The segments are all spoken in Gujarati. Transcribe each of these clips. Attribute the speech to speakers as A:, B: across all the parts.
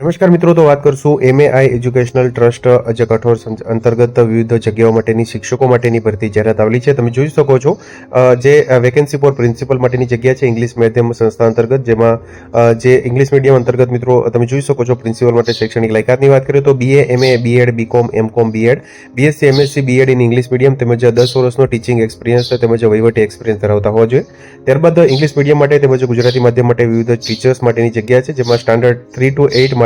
A: નમસ્કાર મિત્રો, તો વાત કરશું એમએઆઈ એજ્યુકેશનલ ટ્રસ્ટ જે કઠોર અંતર્ગત વિવિધ જગ્યાઓ માટેની, શિક્ષકો માટેની ભરતી જાહેરાત આવેલી છે. તમે જોઈ શકો છો જે વેકેન્સી ફોર પ્રિન્સિપલ માટેની જગ્યા છે ઇંગ્લિશ માધ્યમ સંસ્થા અંતર્ગત, જેમાં જે ઇંગ્લિશ મીડિયમ અંતર્ગત મિત્રો, તમે જોઈ શકો છો પ્રિન્સિપલ માટે શૈક્ષણિક લાયકાતની વાત કરીએ તો BA MA BEd BCom MCom BEd BSc MSc BEd in English medium તેમજ દસ વર્ષનો ટીચિંગ એક્સપિરિયન્સ તેમજ વહીવટી એક્સપિરિયન્સ ધરાવતા હોવા જોઈએ. ત્યારબાદ ઇંગ્લિશ મીડિયમ માટે તેમજ ગુજરાતી માધ્યમ માટે વિવિધ ટીચર્સ માટેની જગ્યા છે, જેમાં standard three to eight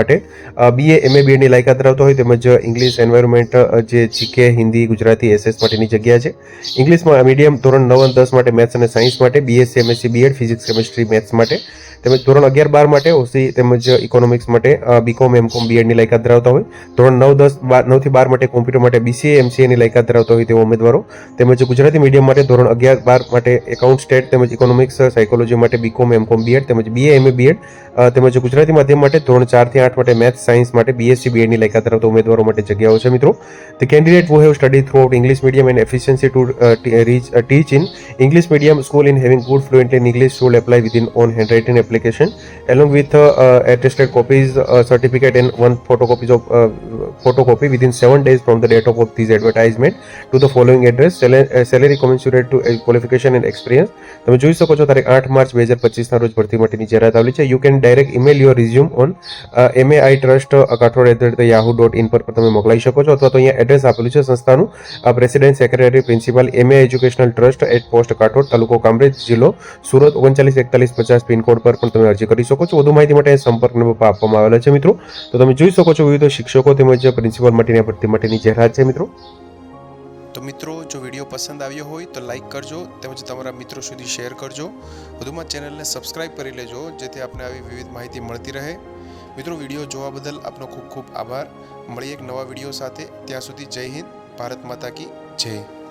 A: BA MA બીએડની લાયકાત ધરાવતો હોય તેમજ ઇંગ્લિશ એન્વાયરમેન્ટ જે જીકે હિન્દી ગુજરાતી એસએસ માટેની જગ્યા છે. ઇંગ્લિશમાં મીડિયમ ધોરણ નવ અને દસ માટે મેથ્સ અને સાયન્સ માટે BSc MSc BEd physics chemistry maths માટે. તેમજ ધોરણ અગિયાર બાર માટે ઓસી તેમજ ઇકોનોમિક્સ માટે બીકોમ એમકોમ બીએડની લાયકાત ધરાવતા હોય. ધોરણ નવ દસ બાર નવથી બાર માટે કોમ્પ્યુટર માટે બીસીએ એમસીએની લાયકાત ધરાવતા હોય તેવા ઉમેદવારો. તેમજ ગુજરાતી મીડિયમ માટે ધોરણ અગિયાર બાર માટે એકાઉન્ટ સ્ટેટ તેમજ ઇકોનોમિક્સ સાયકોલોજી માટે બીકોમ એમકોમ બીએડ તેમજ બીએ એમએ બીએડ તેમજ ગુજરાતી માધ્યમ માટે ધોરણ ચારથી આઠ માટે મેથ્સ સાયન્સ માટે બીએસસી બીએડની લાયકાત ધરાવતા ઉમેદવારો માટે જગ્યાઓ છે મિત્રો. The candidate who have studied throughout English medium and efficiency to uh, t- reach, uh, teach in English medium school in having good fluent in English should apply within on handwritten along with uh, uh, attested copies, uh, certificate and one photocopies of uh, photocopy within 7 days from the date of, this advertisement to the following address salary, uh, commensurate to uh, qualification and experience તમે જોઈ શકો છો તારીખ આઠ માર્ચ બે હજાર પચીસના રોજ ભરતી માટેની જાહેરાત આવેલી છે you can direct email your resume on M I trust Kathod at the Yahoo dot in પર તમે મોકલાઈ શકો છો અથવા તો અહીંયા એડ્રેસ આપેલું છે સંસ્થાનું president secretary principal MA educational trust at post Kathod તાલુકો કામરેજ જિલ્લો સુરત ઓગણચાલીસ એકતાલીસ પચાસ પિનકોડ પર પણ તમે અરજી કરી શકો છો. વધુ માહિતી માટે સંપર્ક નંબર આપવામાં આવેલા છે મિત્રો. તો તમે જોઈ શકો છો વિવિધ શિક્ષકો તેમજ પ્રિન્સિપલ માટેની ભરતી માટેની જાહેરાત છે મિત્રો.
B: તો મિત્રો, જો વીડિયો પસંદ આવ્યો હોય તો લાઈક કરજો તેમજ તમારા મિત્રો સુધી શેર કરજો. વધુમાં ચેનલને સબસ્ક્રાઇબ કરી લેજો, જેથી આપને આવી વિવિધ માહિતી મળતી રહે. મિત્રો, વીડિયો જોવા બદલ આપનો ખૂબ ખૂબ આભાર. મળીએ એક નવા વીડિયો સાથે. ત્યાં સુધી જય હિન્દ, ભારત માતા કી જય.